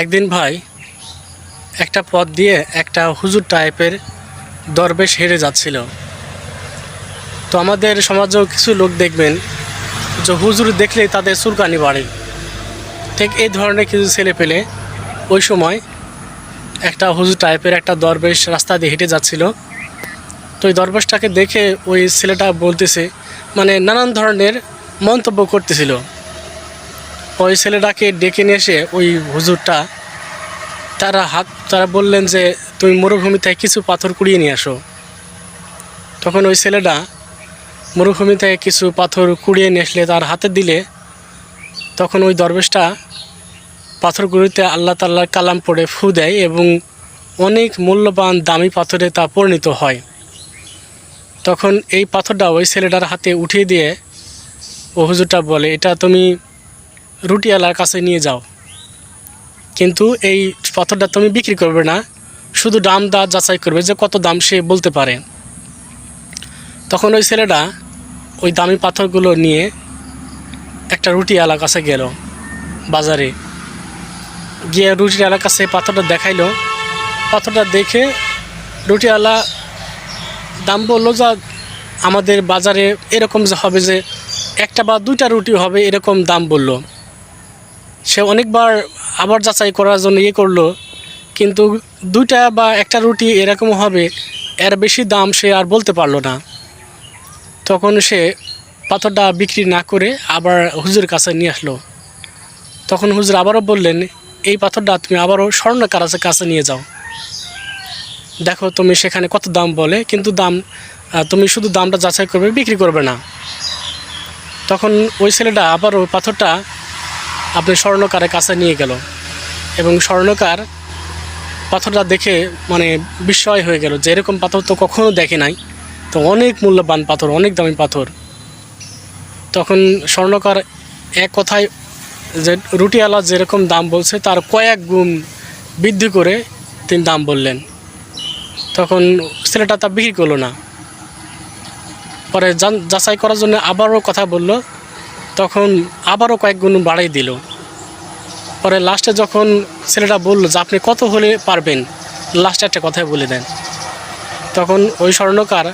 একদিন ভাই, একটা পথ দিয়ে একটা হুজুর টাইপের দরবেশ হেরে যাচ্ছিল। তো আমাদের সমাজেও কিছু লোক দেখবেন, যে হুজুর দেখলে তাদের চুলকানি বাড়ে। ঠিক এই ধরনের কিছু ছেলে পেলে ওই সময় একটা হুজুর টাইপের একটা দরবেশ রাস্তা দিয়ে হেঁটে যাচ্ছিল। তো ওই দরবেশটাকে দেখে ওই ছেলেটা বলতেছে মানে নানান ধরনের মন্তব্য করতেছিল। ওই ছেলেটাকে ডেকে নিয়ে এসে ওই হুজুরটা, তারা হাত, তারা বললেন যে, তুমি মরুভূমি থেকে কিছু পাথর কুড়িয়ে নিয়ে আসো। তখন ওই ছেলেটা মরুভূমি থেকে কিছু পাথর কুড়িয়ে নিয়ে আসলে তার হাতে দিলে, তখন ওই দরবেশটা পাথরগুলিতে আল্লাহ তাল্লাহ কালাম পড়ে ফু দেয় এবং অনেক মূল্যবান দামি পাথরে তা পরিণত হয়। তখন এই পাথরটা ওই ছেলেটার হাতে উঠিয়ে দিয়ে ও হুজুরটা বলে, এটা তুমি রুটিওয়ালার কাছে নিয়ে যাও। কিন্তু এই পাথরটা তুমি বিক্রি করবে না। শুধু দাম দা যাচাই করবে যে কত দাম সে বলতে পারে। তখন ওই ছেলেটা ওই দামি পাথরগুলো নিয়ে একটা রুটিওয়ালার কাছে গেল বাজারে। গিয়ে রুটিওয়ালার কাছে পাথরটা দেখাইলো। পাথরটা দেখে রুটিওয়ালা দাম বলল, যা, আমাদের বাজারে এরকম যে হবে যে একটা বা দুইটা রুটি হবে এরকম দাম বলল। সে অনেকবার আবার যাচাই করার জন্য ইয়ে করল, কিন্তু দুইটা বা একটা রুটি এরকম হবে, এর বেশি দাম সে আর বলতে পারল না। তখন সে পাথরটা বিক্রি না করে আবার হুজুর কাছে নিয়ে আসলো। তখন হুজুর আবারও বললেন, এই পাথরটা তুমি আবারও স্বর্ণকার কাছে নিয়ে যাও। দেখো তুমি সেখানে কত দাম বলে, কিন্তু দাম তুমি শুধু দামটা যাচাই করবে, বিক্রি করবে না। তখন ওই ছেলেটা আবার ওই পাথরটা আপনি স্বর্ণকারের কাছে নিয়ে গেল। এবং স্বর্ণকার পাথরটা দেখে মানে বিস্ময় হয়ে গেল যে এরকম পাথর তো কখনো দেখে নাই। তো অনেক মূল্যবান পাথর, অনেক দামি পাথর। তখন স্বর্ণকার এক কথায় যে রুটিওয়ালা যেরকম দাম বলছে, তার কয়েক গুণ বৃদ্ধি করে তিনি দাম বললেন। তখন ছেলেটা তা বিক্রি করল না। পরে যাচাই করার জন্য আবারও কথা বলল তখন আবারও কয়েক গুণ বাড়াই দিল। পরে লাস্টে যখন ছেলেটা বলল যে, আপনি কত হলে পারবেন? লাস্টে একটা কথাই বলে দেন। তখন ওই স্বর্ণকার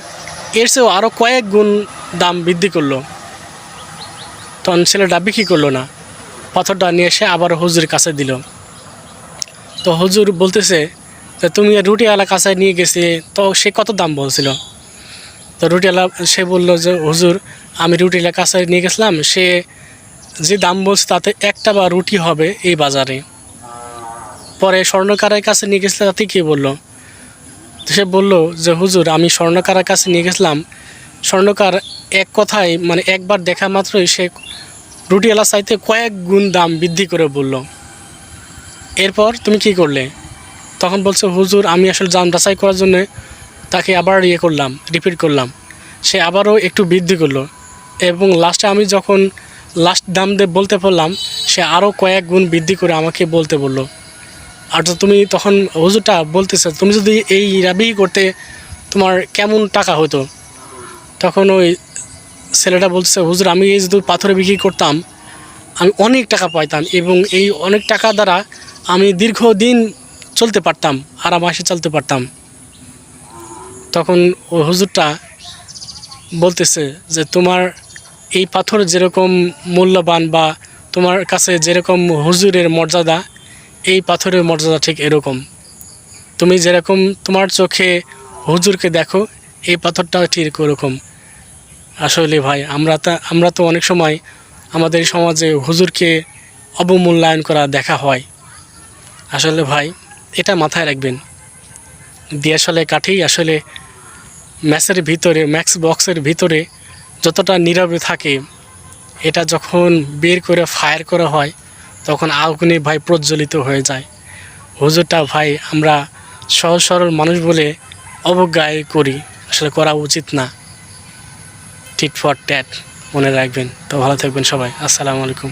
এর চেয়েও আরও কয়েক গুণ দাম বৃদ্ধি করল। তখন ছেলেটা বিক্রি করল না। পাথরটা নিয়ে এসে আবার হুজুরের কাছে দিল। তো হুজুর বলতেছে যে, তুমি রুটিওয়ালা কাছে নিয়ে গেছি, তো সে কত দাম বলছিল? তো রুটিওয়ালা, সে বলল যে, হুজুর আমি রুটিওয়ালা কাছে নিয়ে গেছিলাম, সে যে দাম বলছে তাতে একটা বা রুটি হবে এই বাজারে। পরে স্বর্ণকারের কাছে নিয়ে গেছিল, তাতে কী বলল? সে বলল যে, হুজুর, আমি স্বর্ণকারের কাছে নিয়ে গেছিলাম। স্বর্ণকার এক কথায় মানে একবার দেখা মাত্রই সে রুটিওয়ালা চাইতে কয়েক গুণ দাম বৃদ্ধি করে বলল। এরপর তুমি কি করলে? তখন বলছে, হুজুর, আমি আসলে দাম যাচাই করার জন্য তাকে আবার ইয়ে করলাম রিপিট করলাম। সে আবারও একটু বৃদ্ধি করল। এবং লাস্টে আমি যখন লাস্ট দাম দিয়ে বলতে পারলাম, সে আরও কয়েক গুণ বৃদ্ধি করে আমাকে বলতে বলল। আর তুমি তখন হুজুরটা বলতেছে, তুমি যদি এই রাবি করতে তোমার কেমন টাকা হতো? তখন ওই ছেলেটা বলছে হুজুর, আমি এই যদি পাথরে বিক্রি করতাম, আমি অনেক টাকা পাইতাম এবং এই অনেক টাকা দ্বারা আমি দীর্ঘদিন চলতে পারতাম আরামাসে চলতে পারতাম। তখন ওই হুজুরটা বলতেছে যে, তোমার এই পাথর যেরকম মূল্যবান বা তোমার কাছে যেরকম হুজুরের মর্যাদা, এই পাথরের মর্যাদা ঠিক এরকম। তুমি যেরকম তোমার চোখে হুজুরকে দেখো, এই পাথরটাও ঠিক ওরকম। আসলে ভাই, আমরা তা, আমরা তো অনেক সময় আমাদের সমাজে হুজুরকে অবমূল্যায়ন করা দেখা হয়। আসলে ভাই, এটা মাথায় রাখবেন। দিয়াশালে কাঠেই আসলে ম্যাচের ভিতরে, ম্যাক্স বক্সের ভিতরে যতটা নীরবে থাকে, এটা যখন বের করে, ফায়ার করা হয়, তখন আগুনে ভাই প্রজ্বলিত হয়ে যায়। হুজুরটা, ভাই, আমরা সহজ সরল মানুষ বলে অবজ্ঞায় করি। আসলে করা উচিত না। টিট ফর ট্যাট মনে রাখবেন। তো ভালো থাকবেন সবাই। আসসালামু আলাইকুম।